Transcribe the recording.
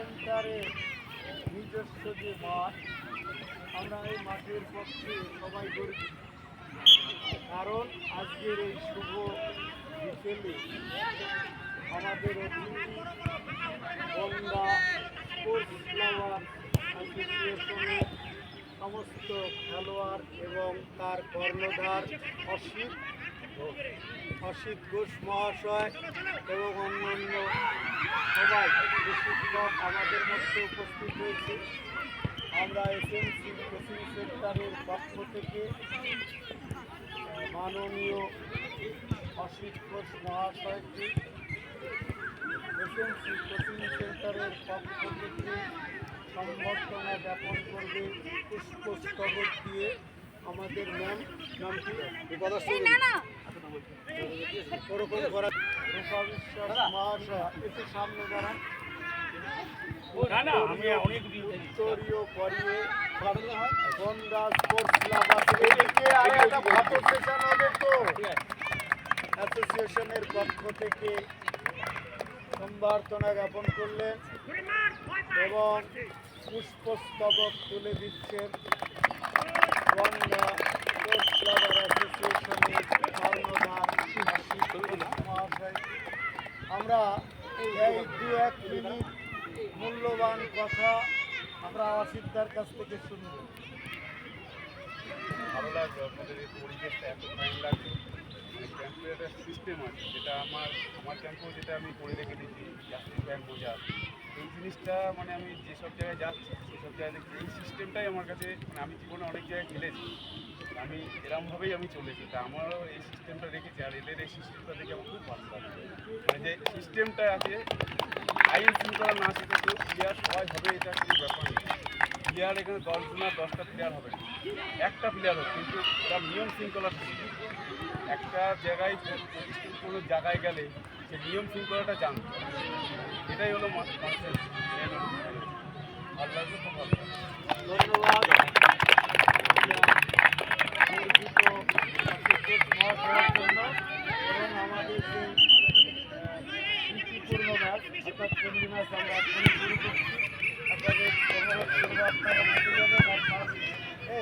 সেন্টারে নিজস্ব যে মাঠ, আমরা এই মাঠের পক্ষে সবাই গর্বিত কারণ আজকের এই শুভ বিকেলে আমাদের অতিথি গঙ্গা স্পোর্টস সমস্ত খেলোয়াড় এবং তার কর্ণধার অসিত। অসিত ঘোষ মহাশয় এবং অন্যান্য সবাই শিক্ষক আমাদের মধ্যে উপস্থিত হয়েছে। আমরা এসএমসি কোচিং সেন্টারের পক্ষ থেকে মাননীয় অসিত ঘোষ মহাশয়কে এসএমসি কোচিং সেন্টারের পক্ষ থেকে সম্বর্ধনা জ্ঞাপন করবে পুষ্পস্তবক দিয়ে আমাদের ম্যাম। নামটি করা অ্যাসোসিয়েশনের পক্ষ থেকে সম্বর্ধনা জ্ঞাপন করলেন এবং পুষ্পস্তবক তুলে দিচ্ছেন গঙ্গা স্পোর্টস ক্লাবার অ্যাসোসিয়েশনের কর্ণধার আশিস ঘোষ মহাশয় আমরা এই দু এক মিনিট মূল্যবান কথা আমরা অসিদ্ধার কাছ থেকে শুনব ভালো লাগল পরিবেশটা এত ফাইন একটা সিস্টেম আছে, যেটা আমার আমার ক্যাম্পেও যেটা আমি করে রেখে দিয়েছি জাতীয় ব্যাংক বোঝা এই জিনিসটা মানে আমি যেসব জায়গায় যাচ্ছি, সেসব জায়গায় এই সিস্টেমটাই আমার কাছে মানে আমি জীবনে অনেক জায়গায় খেলেছি আমি এরমভাবেই আমি চলেছি। তা আমারও এই সিস্টেমটা রেখেছি, আর এদের এই সিস্টেমটা দেখে আমার খুব ভালো লাগে। যে সিস্টেমটা আছে, আইন শৃঙ্খলা না শিখে কেউ প্লেয়ার সবাই হবে, এটা কোনো ব্যাপার নেই প্লেয়ার এখানে দশজন, দশটা প্লেয়ার হবে। একটা প্লেয়ার হোক, কিন্তু ওরা নিয়ম শৃঙ্খলা শিখবে একটা জায়গায় কোনো জায়গায় গেলে সে নিয়ম শৃঙ্খলাটা জানবে। এটাই হলো মানুষের ভালো লাগল খুব ভালো ধন্যবাদ। আমাদের যে প্রীতিপূর্ণ ম্যাচ ফ্রেন্ডলি ম্যাচ আমরা আপনাদের